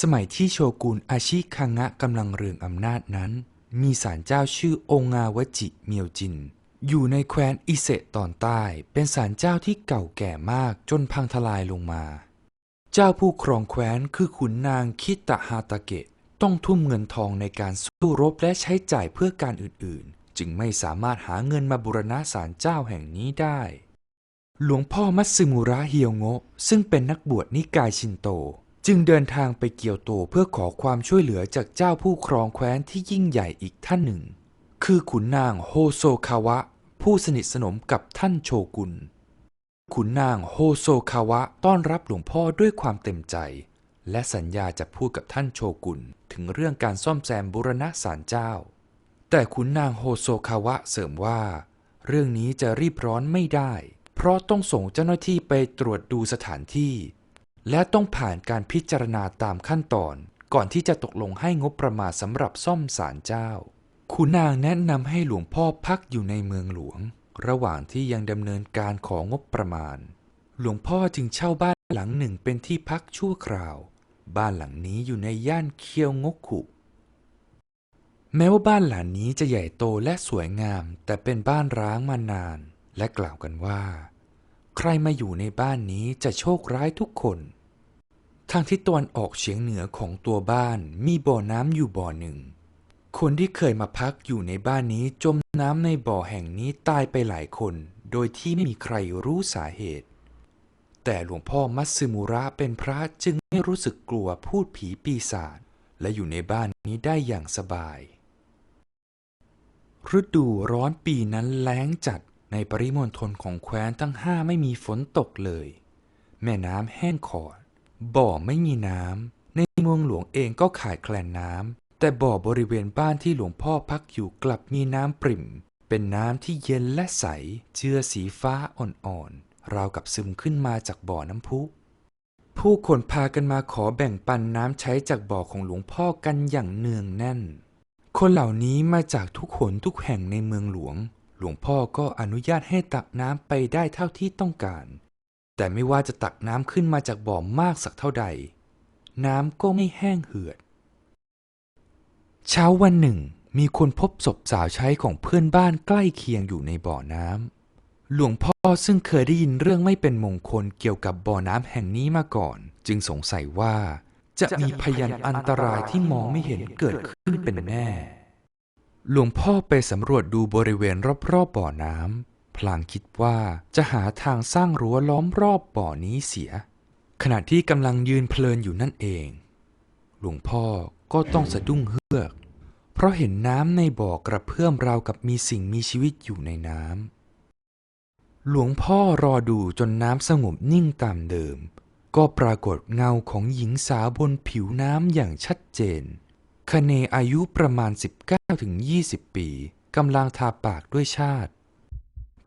สมัยที่โชกุนอาชิคังะกำลังเรืองอำนาจนั้น มีศาลเจ้าชื่อองงาวจิเมียวจิน อยู่ในแคว้นอิเซตอนใต้ เป็นศาลเจ้าที่เก่าแก่มากจนพังทลายลงมา เจ้าผู้ครองแคว้นคือขุนนางคิตะฮาตาเกะ ต้องทุ่มเงินทองในการสู้รบและใช้จ่ายเพื่อการอื่นๆ จึงไม่สามารถหาเงินมาบูรณะศาลเจ้าแห่งนี้ได้ หลวงพ่อมัตสึมุระเฮียวโงะซึ่งเป็นนักบวชนิกายชินโต จึงเดินทางไปเกียวโตเพื่อขอความช่วยเหลือจากเจ้าผู้ครองแคว้นที่ยิ่งใหญ่อีกท่านหนึ่ง คือขุนนางโฮโซคาวะ ผู้สนิทสนมกับท่านโชกุน ขุนนางโฮโซคาวะต้อนรับหลวงพ่อด้วยความเต็มใจ และสัญญาจะพูดกับท่านโชกุน ถึงเรื่องการซ่อมแซมบูรณะศาลเจ้า แต่ขุนนางโฮโซคาวะเสริมว่า เรื่องนี้จะรีบร้อนไม่ได้ เพราะต้องส่งเจ้าหน้าที่ไปตรวจดูสถานที่ และต้องผ่านการพิจารณาตามขั้นตอนก่อนที่จะตกลงให้งบประมาณสำหรับซ่อมศาลเจ้า ขุนนางแนะนำให้หลวงพ่อพักอยู่ในเมืองหลวง ระหว่างที่ยังดำเนินการของงบประมาณ หลวงพ่อจึงเช่าบ้านหลังหนึ่งเป็นที่พักชั่วคราว บ้านหลังนี้อยู่ในย่านเคียวงกขุ แม้ว่าบ้านหลังนี้จะใหญ่โตและสวยงาม แต่เป็นบ้านร้างมานาน และกล่าวกันว่า ใครมาอยู่ในบ้านนี้จะโชคร้ายทุกคน ทางทิศตะวันออกเฉียงเหนือของตัวบ้านมีบ่อน้ำอยู่บ่อหนึ่ง คนที่เคยมาพักอยู่ในบ้านนี้จมน้ำในบ่อแห่งนี้ตายไปหลายคน โดยที่ไม่มีใครรู้สาเหตุ แต่หลวงพ่อมัตสึมุระเป็นพระจึงไม่รู้สึกกลัวพูดผีปีศาจและอยู่ในบ้านนี้ได้อย่างสบาย ฤดูร้อนปีนั้นแล้งจัด ในปริมณฑลของแคว้นทั้งห้าไม่มีฝนตกเลย แม่น้ำแห้งขอด บ่อไม่มีน้ำ ในเมืองหลวงเองก็ขาดแคลนน้ำ แต่บ่อบริเวณบ้านที่หลวงพ่อพักอยู่กลับมีน้ำปริ่ม เป็นน้ำที่เย็นและใส เจือสีฟ้าอ่อนๆ ราวกับซึมขึ้นมาจากบ่อน้ำพุ ผู้คนพากันมาขอแบ่งปันน้ำใช้จากบ่อของหลวงพ่อกันอย่างเนืองแน่น คนเหล่านี้มาจากทุกหนทุกแห่งในเมืองหลวง หลวงพ่อก็อนุญาตให้ตักน้ำไปได้เท่าที่ต้องการ แต่ไม่ว่าจะตักน้ำขึ้นมาจากบ่อมากสักเท่าใด น้ำก็ไม่แห้งเหือด เช้าวันหนึ่ง มีคนพบศพสาวใช้ของเพื่อนบ้านใกล้เคียงอยู่ในบ่อน้ำหลวงพ่อซึ่งเคยได้ยินเรื่องไม่เป็นมงคลเกี่ยวกับบ่อน้ำแห่งนี้มาก่อน จึงสงสัยว่า จะมีพยานอันตรายที่มองไม่เห็นเกิดขึ้นเป็นแน่ หลวงพ่อไปสำรวจดูบริเวณรอบๆบ่อน้ำพลางคิดว่าจะหาทางสร้างรั้วล้อมรอบบ่อนี้เสีย ขณะที่กำลังยืนเพลินอยู่นั่นเอง หลวงพ่อก็ต้องสะดุ้งเฮือก เพราะเห็นน้ำในบ่อกระเพื่อมราวกับมีสิ่งมีชีวิตอยู่ในน้ำหลวงพ่อรอดูจนน้ำสงบนิ่งตามเดิม ก็ปรากฏเงาของหญิงสาวบนผิวน้ำอย่างชัดเจน คเนอายุประมาณ 19-20ปีกำลังทาปากด้วยชาติ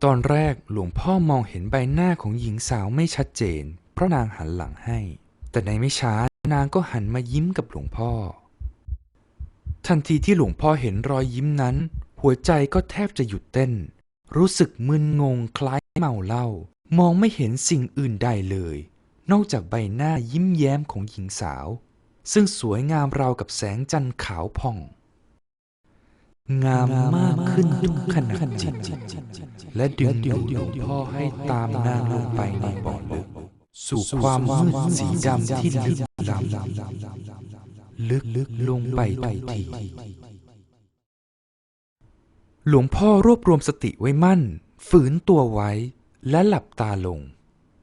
ตอนแรกหลวงพ่อมองเห็นใบหน้าของหญิงสาวไม่ชัดเจน เพราะนางหันหลังให้ แต่ในไม่ช้านางก็หันมายิ้มกับหลวงพ่อ ทันทีที่หลวงพ่อเห็นรอยยิ้มนั้น หัวใจก็แทบจะหยุดเต้น รู้สึกมึนงงคล้ายเมาเหล้ามองไม่เห็นสิ่งอื่นใดเลย นอกจากใบหน้ายิ้มแย้มของหญิงสาว ซึ่งสวยงามราวกับแสงจันทร์ขาวผ่อง งามมากขึ้นทุกขณะจิต และดึงดูดหลวงพ่อให้ตามนางลงไปในบ่อลึกสู่ความมืดสีดำที่ลึกล้ำลึกลึกลงไปทุกทีหลวงพ่อรวบรวมสติไว้มั่น ฝืนตัวไว้และหลับตาลง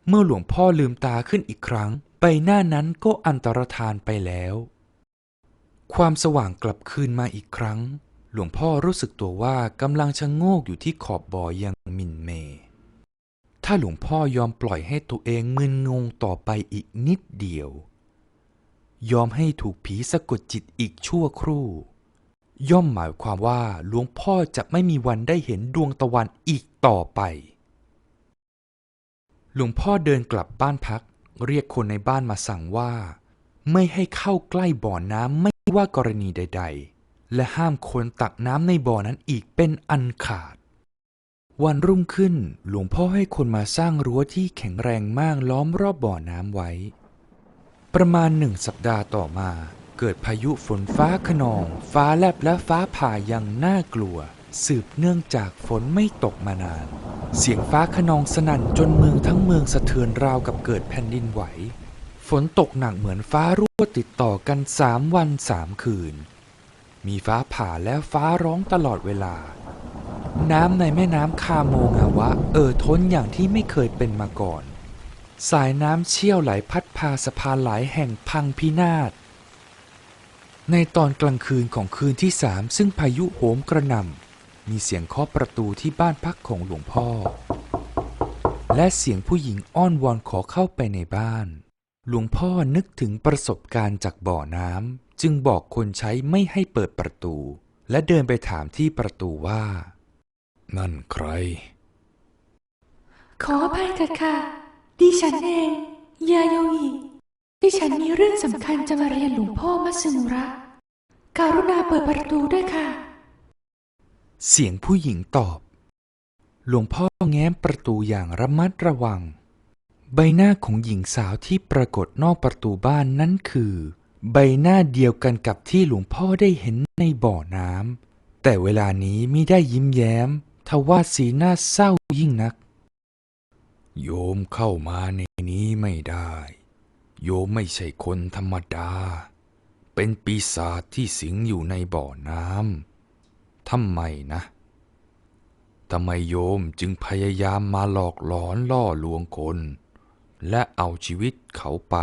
เมื่อหลวงพ่อลืมตาขึ้นอีกครั้ง ใบหน้านั้นก็อันตรธานไปแล้ว ความสว่างกลับคืนมาอีกครั้ง หลวงพ่อรู้สึกตัวว่ากำลังชะโงกอยู่ที่ขอบบ่อย่างมินเม ถ้าหลวงพ่อยอมปล่อยให้ตัวเองมึนงงต่อไปอีกนิดเดียว ยอมให้ถูกผีสะกดจิตอีกชั่วครู่ ย่อมหมายความว่าหลวงพ่อจะไม่มีวันได้เห็นดวงตะวันอีกต่อไปหลวงพ่อเดินกลับบ้านพัก เรียกคนในบ้านมาสั่งว่า ไม่ให้เข้าใกล้บ่อน้ำไม่ว่ากรณีใด ๆ และห้ามคนตักน้ำในบ่อนั้นอีกเป็นอันขาด วันรุ่งขึ้นหลวงพ่อให้คนมาสร้างรั้วที่แข็งแรงมากล้อมรอบบ่อน้ำไว้ ประมาณหนึ่งสัปดาห์ต่อมา เกิดพายุฝนฟ้าขนอง ฟ้าแลบและฟ้าผ่าอย่างน่ากลัว สืบเนื่องจากฝนไม่ตกมานาน เสียงฟ้าขนองสนั่นจนเมืองทั้งเมืองสะเทือนราวกับเกิดแผ่นดินไหว ฝนตกหนักเหมือนฟ้ารั่วติดต่อกันสามวันสามคืน มีฟ้าผ่าและฟ้าร้องตลอดเวลา น้ำในแม่น้ำคาโมงาวะ เอ่อท้นอย่างที่ไม่เคยเป็นมาก่อน สายน้ำเชี่ยวไหลพัดพาสะพานหลายแห่งพังพินาศในตอนกลางคืนของคืนที่สามซึ่งพายุโหมกระหน่ำ มีเสียงเคาะประตูที่บ้านพักของหลวงพ่อ และเสียงผู้หญิงอ้อนวอนขอเข้าไปในบ้าน หลวงพ่อนึกถึงประสบการณ์จากบ่อน้ำจึงบอกคนใช้ไม่ให้เปิดประตู และเดินไปถามที่ประตูว่า นั่นใคร ขออภัยเถิดค่ะ ดิฉันเองยาโยอิดิฉันมีเรื่องสำคัญจะมาเรียนหลวงพ่อมัสึมุระ การุณาเปิดประตูด้วยค่ะ เสียงผู้หญิงตอบ หลวงพ่อแง้มประตูอย่างระมัดระวัง ใบหน้าของหญิงสาวที่ปรากฏนอกประตูบ้านนั้นคือ ใบหน้าเดียวกันกับที่หลวงพ่อได้เห็นในบ่อน้ำแต่เวลานี้มิได้ยิ้มแย้มทว่าสีหน้าเศร้ายิ่งนัก โยมเข้ามาในนี้ไม่ได้ โยมไม่ใช่คนธรรมดา เป็นปีศาจที่สิงอยู่ในบ่อน้ำ ทำไมนะทำไมโยมจึงพยายามมาหลอกหลอนล่อลวงคน และเอาชีวิตเขาไป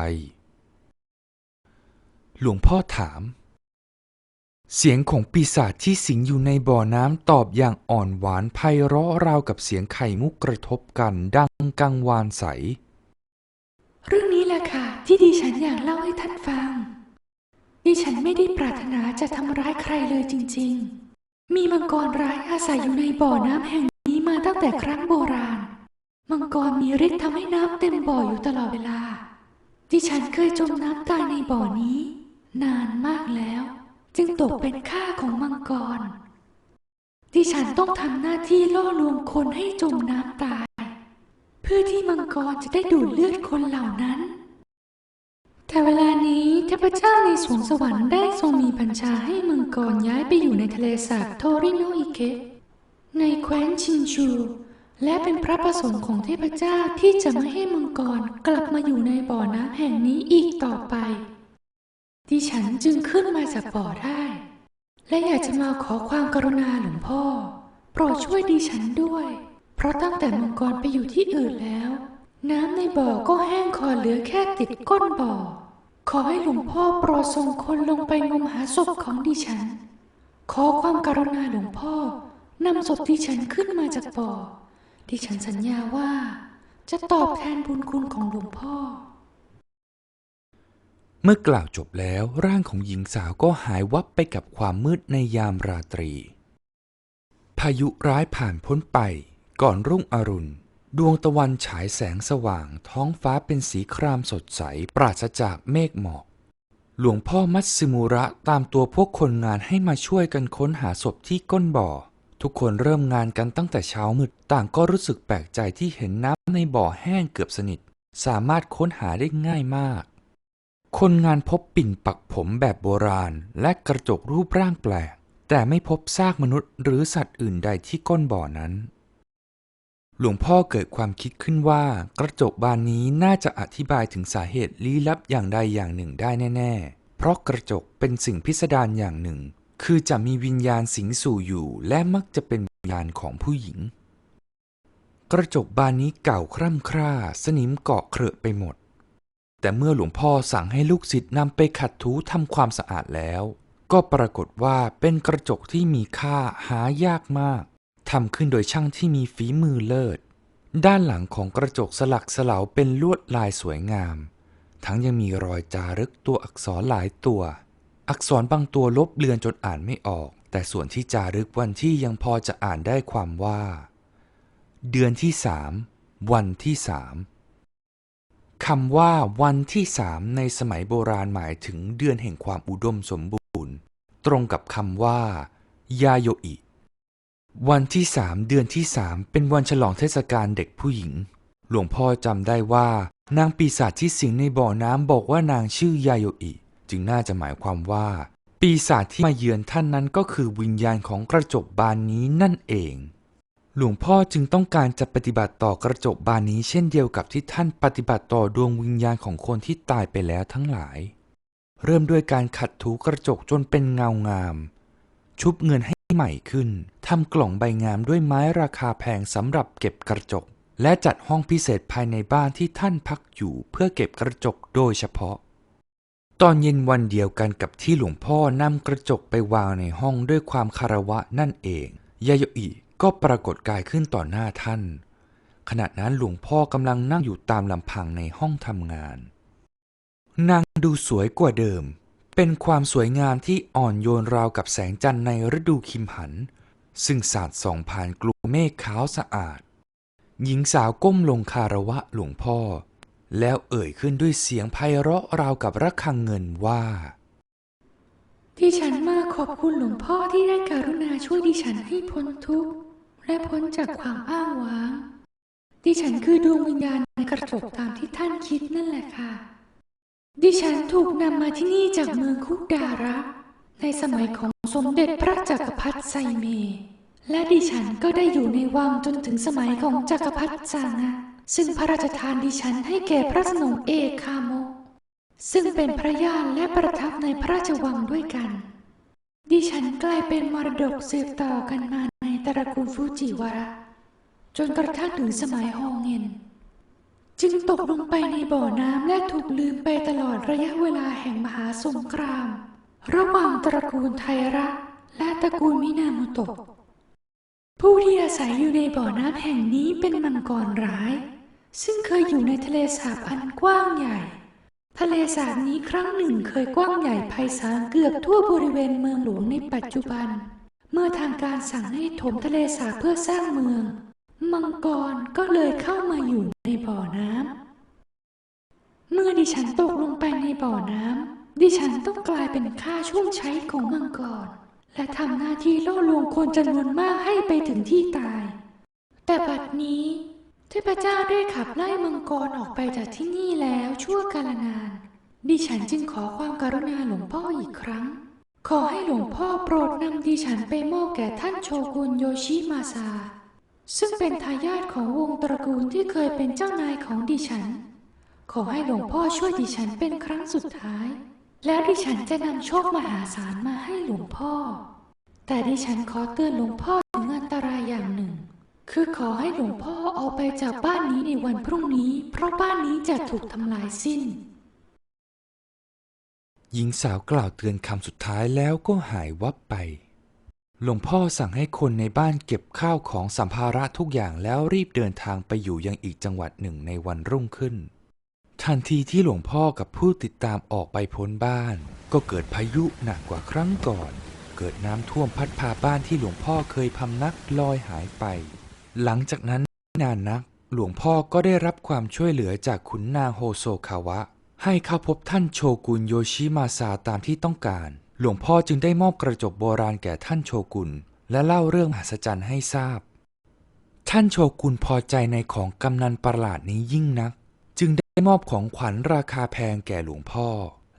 หลวงพ่อถาม เสียงของปีศาจที่สิงอยู่ในบ่อน้ำตอบอย่างอ่อนหวานไพเราะราวกับเสียงไข่มุกกระทบกันดังกังวานใส เรื่องนี้แหละค่ะ ที่ดิฉันอยากเล่าให้ท่านฟัง ดิฉันไม่ได้ปรารถนาจะทำร้ายใครเลยจริง ๆ มีมังกรร้ายอาศัยอยู่ในบ่อน้ำแห่งนี้มาตั้งแต่ครั้งโบราณ มังกรมีฤทธิ์ทำให้น้ำเต็มบ่ออยู่ตลอดเวลา ดิฉันเคยจมน้ำตายในบ่อนี้ นานมากแล้ว จึงตกเป็นข้าของมังกร ดิฉันต้องทำหน้าที่ล่อลวงคนให้จมน้ำตาย เพื่อที่มังกรจะได้ดูดเลือดคนเหล่านั้น พเจ้าในสวงสวรรค์ได้ทรงมีบัญชาให้มังกรย้ายไปอยู่ในทะเลสาบโทริโนอิเกะในแคว้นชินชู และเป็นพระประสงค์ของเทพเจ้าที่จะไม่ให้มังกรกลับมาอยู่ในบ่อน้ำแห่งนี้อีกต่อไป ดิฉันจึงขึ้นมาจากบ่อได้ และอยากจะมาขอความกรุณาหลวงพ่อ โปรดช่วยดิฉันด้วย เพราะตั้งแต่มังกรไปอยู่ที่อื่นแล้ว น้ำในบ่อก็แห้งคอเหลือแค่ติดก้นบ่อ ขอให้หลวงพ่อโปรดส่งคนลงไปงมหาศพของดิฉัน ขอความกรุณาหลวงพ่อนำศพดิฉันขึ้นมาจากบ่อ ดิฉันสัญญาว่า จะตอบแทนบุญคุณของหลวงพ่อ เมื่อกล่าวจบแล้วร่างของหญิงสาวก็หายวับไปกับความมืดในยามราตรี พายุร้ายผ่านพ้นไปก่อนรุ่งอรุณ ดวงตะวันฉายแสงสว่างท้องฟ้าเป็นสีครามสดใสปราศจากเมฆหมอก หลวงพ่อมัตสึมุระตามตัวพวกคนงานให้มาช่วยกันค้นหาศพที่ก้นบ่อ ทุกคนเริ่มงานกันตั้งแต่เช้ามืดต่างก็รู้สึกแปลกใจที่เห็นน้ำในบ่อแห้งเกือบสนิท สามารถค้นหาได้ง่ายมาก คนงานพบปิ่นปักผมแบบโบราณ และกระจกรูปร่างแปลก แต่ไม่พบซากมนุษย์หรือสัตว์อื่นใดที่ก้นบ่อนั้น หลวงพ่อเกิดความคิดขึ้นว่ากระจกบานนี้น่าจะอธิบายถึงสาเหตุลี้ลับอย่างใดอย่างหนึ่งได้แน่ ๆ เพราะกระจกเป็นสิ่งพิสดารอย่างหนึ่ง คือจะมีวิญญาณสิงสู่อยู่ และมักจะเป็นวิญญาณของผู้หญิง กระจกบานนี้เก่าคร่ำคร่า สนิมเกาะเครอะไปหมด แต่เมื่อหลวงพ่อสั่งให้ลูกศิษย์นำไปขัดถูทำความสะอาดแล้ว ก็ปรากฏว่าเป็นกระจกที่มีค่าหายากมาก ทำขึ้นโดยช่างที่มีฝีมือเลิศ ด้านหลังของกระจกสลักสลาวเป็นลวดลายสวยงาม ทั้งยังมีรอยจารึกตัวอักษรหลายตัว อักษรบางตัวลบเลือนจนอ่านไม่ออก แต่ส่วนที่จารึกวันที่ยังพอจะอ่านได้ความว่า เดือนที่สามวันที่สามคำว่าวันที่สามในสมัยโบราณหมายถึงเดือนแห่งความอุดมสมบูรณ์ ตรงกับคำว่า ยาโยอิ วันที่สามเดือนที่สามเป็นวันฉลองเทศกาลเด็กผู้หญิง หลวงพ่อจำได้ว่า นางปีศาจที่สิงในบ่อน้ำบอกว่านางชื่อยาโยอิ จึงน่าจะหมายความว่า ปีศาจที่มาเยือนท่านนั้นก็คือวิญญาณของกระจกบานนี้นั่นเอง หลวงพ่อจึงต้องการจะปฏิบัติต่อกระจกบานนี้เช่นเดียวกับที่ท่านปฏิบัติต่อดวงวิญญาณของคนที่ตายไปแล้วทั้งหลาย เริ่มด้วยการขัดถูกระจกจนเป็นเงางาม ชุบเงินให้ ใหม่ขึ้นทำกล่องใบงามด้วยไม้ราคาแพงสำหรับเก็บกระจก และจัดห้องพิเศษภายในบ้านที่ท่านพักอยู่เพื่อเก็บกระจกโดยเฉพาะ ตอนเย็นวันเดียวกันกับที่หลวงพ่อนำกระจกไปวางในห้องด้วยความคารวะนั่นเองยาโยอิก็ปรากฏกายขึ้นต่อหน้าท่าน ขณะนั้นหลวงพ่อกำลังนั่งอยู่ตามลำพังในห้องทำงาน นางดูสวยกว่าเดิม เป็นความสวยงามที่อ่อนโยนราวกับแสงจันทร์ในฤดูคิมหัน ซึ่งสาดส่องผ่านกลุ่มเมฆขาวสะอาด หญิงสาวก้มลงคารวะหลวงพ่อ แล้วเอ่ยขึ้นด้วยเสียงไพเราะราวกับระฆังเงินว่า ดิฉันมาขอบคุณหลวงพ่อที่ได้การุณาช่วยดิฉันให้พ้นทุกข์และพ้นจากความอ้างว้าง ดิฉันคือดวงวิญญาณในกระจกตามที่ท่านคิดนั่นแหละค่ะ ดิฉันถูกนำมาที่นี่จากเมืองคุกดาระ ในสมัยของสมเด็จพระจักรพรรดิไซเม และดิฉันก็ได้อยู่ในวังจนถึงสมัยของจักรพรรดิจางะซึ่งพระราชทานดิฉันให้แก่พระสนมเอคาโม ซึ่งเป็นพระญาติและประทับในพระราชวังด้วยกัน ดิฉันกลายเป็นมรดกสืบต่อกันมาในตระกูลฟูจิวาระ จนกระทั่งถึงสมัยฮองเงิน จึงตกลงไปในบ่อน้ำและถูกลืมไปตลอดระยะเวลาแห่งมหาสงคราม ระหว่างตระกูลไทระและตระกูลมินาโมโตะผู้ที่อาศัยอยู่ในบ่อน้ำแห่งนี้เป็นมังกรร้าย ซึ่งเคยอยู่ในทะเลสาบอันกว้างใหญ่ ทะเลสาบนี้ครั้งหนึ่งเคยกว้างใหญ่ไพศาลเกือบทั่วบริเวณเมืองหลวงในปัจจุบัน เมื่อทางการสั่งให้ถมทะเลสาบเพื่อสร้างเมือง มังกรก็เลยเข้ามาอยู่ในบ่อน้ำ เมื่อดิฉันตกลงไปในบ่อน้ำ ดิฉันต้องกลายเป็นข้าช่วงใช้ของมังกร และทำหน้าที่ล่อลวงคนจำนวนมากให้ไปถึงที่ตาย แต่บัดนี้เทพเจ้าได้ขับไล่มังกรออกไปจากที่นี่แล้วชั่วกาลนาน ดิฉันจึงขอความการุณาหลวงพ่ออีกครั้ง ขอให้หลวงพ่อโปรดนำดิฉันไปมอบแก่ท่านโชกุนโยชิมาซา ซึ่งเป็นทายาทของวงตระกูลที่เคยเป็นเจ้านายของดิฉัน ขอให้หลวงพ่อช่วยดิฉันเป็นครั้งสุดท้าย แล้วดิฉันจะนำโชคมหาศาลมาให้หลวงพ่อ แต่ดิฉันขอเตือนหลวงพ่อถึงอันตรายอย่างหนึ่ง คือขอให้หลวงพ่อออกไปจากบ้านนี้ในวันพรุ่งนี้ เพราะบ้านนี้จะถูกทำลายสิ้น หญิงสาวกล่าวเตือนคำสุดท้ายแล้วก็หายวับไป หลวงพ่อสั่งให้คนในบ้านเก็บข้าวของสัมภาระทุกอย่างแล้วรีบเดินทางไปอยู่ยังอีกจังหวัดหนึ่งในวันรุ่งขึ้น ทันทีที่หลวงพ่อกับผู้ติดตามออกไปพ้นบ้าน ก็เกิดพายุหนักกว่าครั้งก่อน เกิดน้ำท่วมพัดพาบ้านที่หลวงพ่อเคยพำนักลอยหายไป หลังจากนั้นนานนัก หลวงพ่อก็ได้รับความช่วยเหลือจากขุนนางโฮโซคาวะ ให้เข้าพบท่านโชกุนโยชิมาซาตามที่ต้องการ หลวงพ่อจึงได้มอบกระจกโบราณแก่ท่านโชกุนและเล่าเรื่องมหัศจรรย์ให้ทราบ ท่านโชกุนพอใจในของกำนันประหลาดนี้ยิ่งนัก จึงได้มอบของขวัญราคาแพงแก่หลวงพ่อ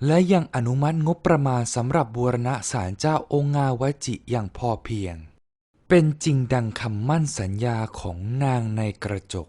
และยังอนุมัติงบประมาณสำหรับบูรณะศาลเจ้าองค์งาวจิอย่างพอเพียง เป็นจริงดังคำมั่นสัญญาของนางในกระจก